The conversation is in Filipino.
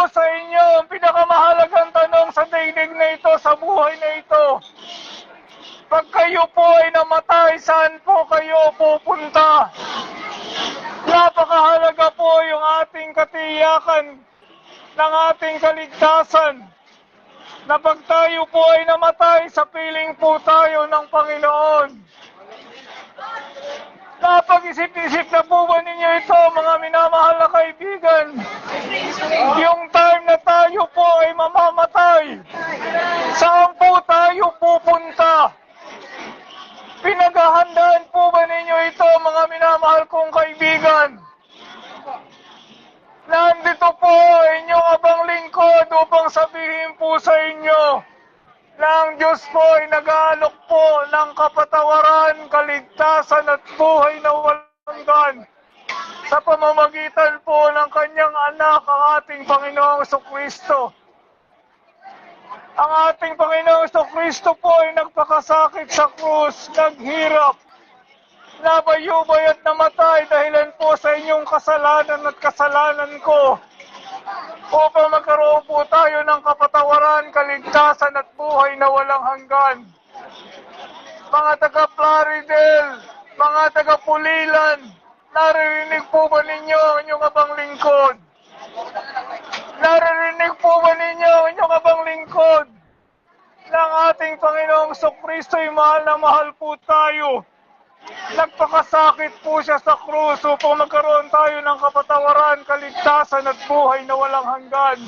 po sa inyo ang pinakamahalagang tanong sa daigdig na ito, sa buhay na ito. Pag kayo po ay namatay, saan po kayo pupunta? Napakahalaga po yung ating katiyakan ng ating kaligtasan na pag tayo po ay namatay, sa piling po tayo ng Panginoon. Napag-isip-isip na po ba ninyo ito, mga minamahal na kaibigan? Yung time na tayo po ay mamamatay, saan po tayo pupunta? Pinaghahandaan po ba ninyo ito, mga minamahal kong kaibigan? Nandito po inyong abang lingkod upang sabihin po sa inyo na ang Diyos po ay nag-aalok po ng kapatawaran, kaligtasan at buhay na walang hanggan sa pamamagitan po ng kanyang anak, ang ating Panginoong Kristo. Ang ating Panginoong Kristo po ay nagpakasakit sa krus, naghirap, nabayubay at namatay dahilan po sa inyong kasalanan at kasalanan ko upang magkaroon po tayo ng kapatawaran, kaligtasan at buhay na walang hanggan. Mga taga Plaridel, mga taga Pulilan, naririnig po ba ninyo ang inyong abang lingkod? Lingkod? ng ating Panginoong Kristo ay mahal na mahal po tayo. Nagpakasakit po siya sa krus upang magkaroon tayo ng kapatawaran, kaligtasan at buhay na walang hanggan.